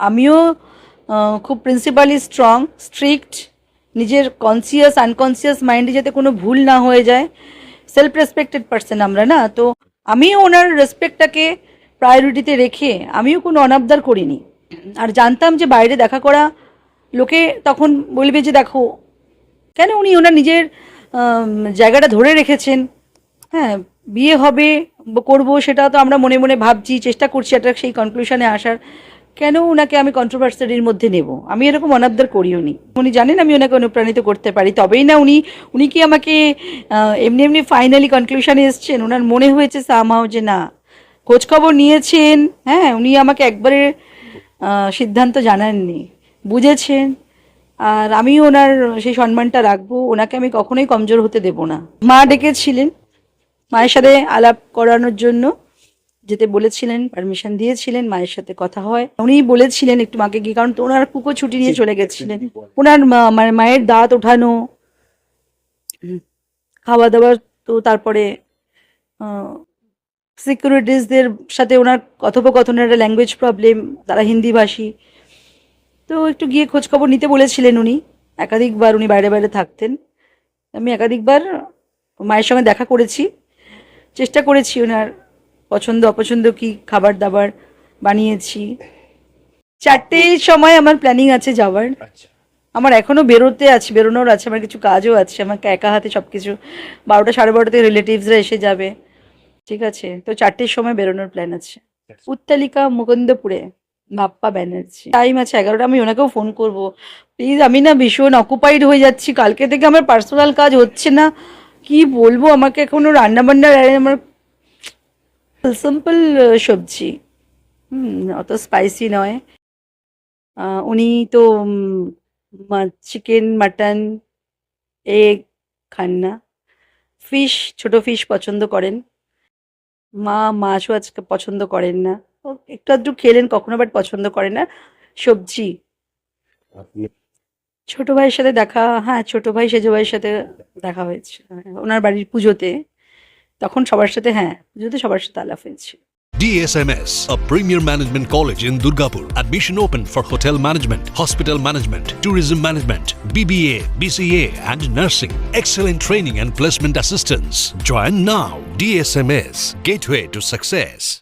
আমিও খুব principally strong strict নিজের কনসিয়াস আনকনসিয়াস মাইন্ডে যাতে কোনো ভুল না হয়ে যায়। সেলফ রেসপেক্টেড পার্সন আমরা না, তো আমিও ওনার রেসপেক্টটাকে প্রায়োরিটিতে রেখে আমিও কোনো অনাবদার করিনি। আর জানতাম যে বাইরে দেখা করা লোকে তখন বলবে যে দেখো, কেন উনি ওনার নিজের জায়গাটা ধরে রেখেছেন? হ্যাঁ বিয়ে হবে, করব সেটা তো আমরা মনে মনে ভাবছি, চেষ্টা করছি, একটা সেই কনক্লুশনে আসার। কেন ওনাকে আমি কন্ট্রোভার্সারির মধ্যে নেব? আমি এরকম অনাবদার করিও নি। উনি জানেন আমি ওনাকে অনুপ্রাণিত করতে পারি, তবেই না উনি উনি কি আমাকে এমনি এমনি ফাইনালি কনক্লুশনে এসছেন? ওনার মনে হয়েছে সামাও যে না, খোঁজখবর নিয়েছেন হ্যাঁ উনি আমাকে একবারে সিদ্ধান্ত জানাননি, বুঝেছেন। আর আমি ওনার সেই সম্মানটা রাখব, ওনাকে আমি কখনোই কমজোর হতে দেব না। মা ডেকেছিলেন, মায়ের সাথে আলাপ করানোর জন্য। যেতে বলেছিলেন পারমিশন দিয়েছিলেন, মায়ের সাথে কথা হয়। উনি বলেছিলেন একটু মাকে গিয়ে, কারণ ওনার কুকো ছুটি নিয়ে চলে গেছিলেন। ওনার মানে মায়ের দাঁত ওঠানো খাওয়া দাওয়া তো তারপরে সিকিউরিটিসদের সাথে ওনার কথোপকথনের একটা ল্যাঙ্গুয়েজ প্রবলেম তারা হিন্দিভাষী। তো একটু গিয়ে খোঁজ খবর নিতে বলেছিলেন উনি। একাধিকবার উনি বাইরে বাইরে থাকতেন। আমি একাধিকবার মায়ের সঙ্গে দেখা করেছি। চেষ্টা করেছি ওনার পছন্দ অপছন্দ কি খাবার দাবার বানিয়েছি। চারটের সময় আমার প্ল্যানিং আছে যাওয়ার। আচ্ছা। আমার এখনও বেরোতে আছে বেরোনোর আছে আমার কিছু কাজও আছে আমাকে একা হাতে সব কিছু বারোটা সাড়ে বারোটাতে রিলেটিভসরা এসে যাবে। ঠিক আছে? তো চারটের সময় বেরোনোর প্ল্যান আছে। উত্তালিকা মুকুন্দপুরে বাপ্পা ব্যানার্জি। টাইম আছে এগারোটা আমি ওনাকেও ফোন করব। প্লিজ আমি না ভীষণ অকুপাইড হয়ে যাচ্ছি। কালকে থেকে আমার পার্সোনাল কাজ হচ্ছে না। কি বলব? আমাকে এখনও রান্না বান্নার আমার সিম্পল সবজি। হুম অত স্পাইসি নয়। উনি তো চিকেন মাটন এগ খান না। ফিশ ছোট ফিশ পছন্দ করেন। মা মাছও আজকে পছন্দ করেন না। ও একটু আধটু খেলেন কখনো বাট পছন্দ করে না। সবজি। ছোট ভাইয়ের সাথে দেখা হ্যাঁ ছোট ভাই সেজ ভাইয়ের সাথে দেখা হয়েছে। হ্যাঁ, ওনার বাড়ির পুজোতে। তখন সবার সাথে হ্যাঁ পুজোতে সবার সাথে আলাপ হয়েছে DSMS, a premier management college in Durgapur. Admission open for hotel management, hospital management, tourism management, BBA, BCA, and nursing. Excellent training and placement assistance. Join now. DSMS, gateway to success.